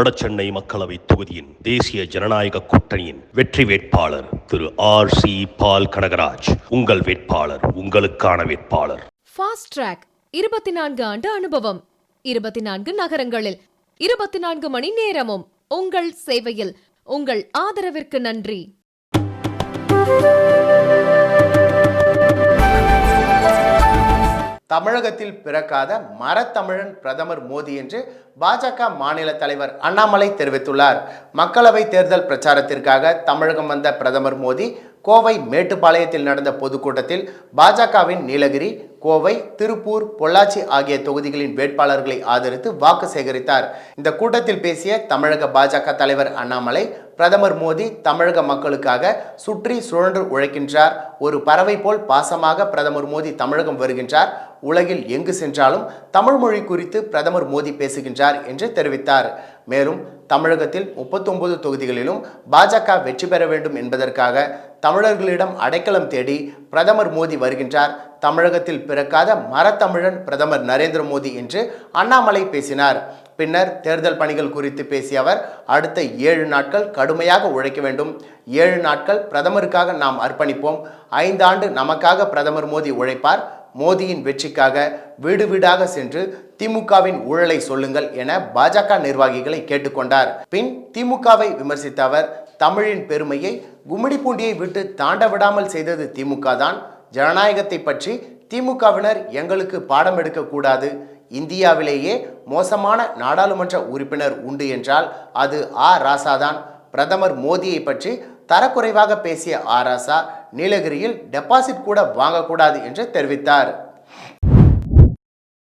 வடசென்னை மக்களவை தொகுதியின் தேசிய ஜனநாயக கூட்டணியின் வெற்றி வேட்பாளர் திரு ஆர் சி பால் கனகராஜ். உங்கள் வேட்பாளர் உங்களுக்கான வேட்பாளர். ஃபாஸ்ட் ட்ராக் இருபத்தி நான்கு ஆண்டு அனுபவம் இருபத்தி நான்கு நகரங்களில் இருபத்தி நான்கு மணி நேரமும் உங்கள் சேவையில் உங்கள் ஆதரவிற்கு நன்றி. தமிழகத்தில் பிறக்காத மரத்தமிழன் பிரதமர் மோடி என்று பாஜக மாநில தலைவர் அண்ணாமலை தெரிவித்துள்ளார். மக்களவை தேர்தல் பிரச்சாரத்திற்காக தமிழகம் வந்த பிரதமர் மோடி கோவை மேட்டுப்பாளையத்தில் நடந்த பொதுக்கூட்டத்தில் பாஜகவின் நீலகிரி கோவை திருப்பூர் பொள்ளாச்சி ஆகிய தொகுதிகளின் வேட்பாளர்களை ஆதரித்து வாக்கு சேகரித்தார். இந்த கூட்டத்தில் பேசிய தமிழக பாஜக தலைவர் அண்ணாமலை பிரதமர் மோடி தமிழக மக்களுக்காக சுற்றி சுழன்று உழைக்கின்றார். ஒரு பறவை போல் பாசமாக பிரதமர் மோடி தமிழகம் வருகின்றார். உலகில் எங்கு சென்றாலும் தமிழ் மொழி குறித்து பிரதமர் மோடி பேசுகின்றார் என்று தெரிவித்தார். மேலும் தமிழகத்தில் முப்பத்தொன்பது தொகுதிகளிலும் பாஜக வெற்றி பெற வேண்டும் என்பதற்காக தமிழர்களிடம் அடைக்கலம் தேடி பிரதமர் மோடி வருகின்றார். தமிழகத்தில் பிறக்காத மரத்தமிழன் பிரதமர் நரேந்திர மோடி என்று அண்ணாமலை பேசினார். பின்னர் தேர்தல் பணிகள் குறித்து பேசிய அவர் அடுத்த ஏழு நாட்கள் கடுமையாக உழைக்க வேண்டும். ஏழு நாட்கள் பிரதமருக்காக நாம் அர்ப்பணிப்போம். ஐந்தாண்டு நமக்காக பிரதமர் மோடி உழைப்பார். மோடியின் வெற்றிக்காக வீடு வீடாக சென்று திமுகவின் ஊழலை சொல்லுங்கள் என பாஜக நிர்வாகிகளை கேட்டுக்கொண்டார். பின் திமுகவை விமர்சித்த அவர் தமிழின் பெருமையை கும்மிடிப்பூண்டியை விட்டு தாண்ட விடாமல் செய்தது திமுக தான். ஜனநாயகத்தை பற்றி திமுகவினர் எங்களுக்கு பாடம் எடுக்கக்கூடாது இந்தியாவிலேயே மோசமான நாடாளுமன்ற உறுப்பினர் உண்டு என்றால் அது ஆ. ராசாதான் பிரதமர் மோடியை பற்றி தரக்குறைவாக பேசிய ஆராசா நீலகிரியில் டெபாசிட் கூட வாங்கக்கூடாது என்று தெரிவித்தார்.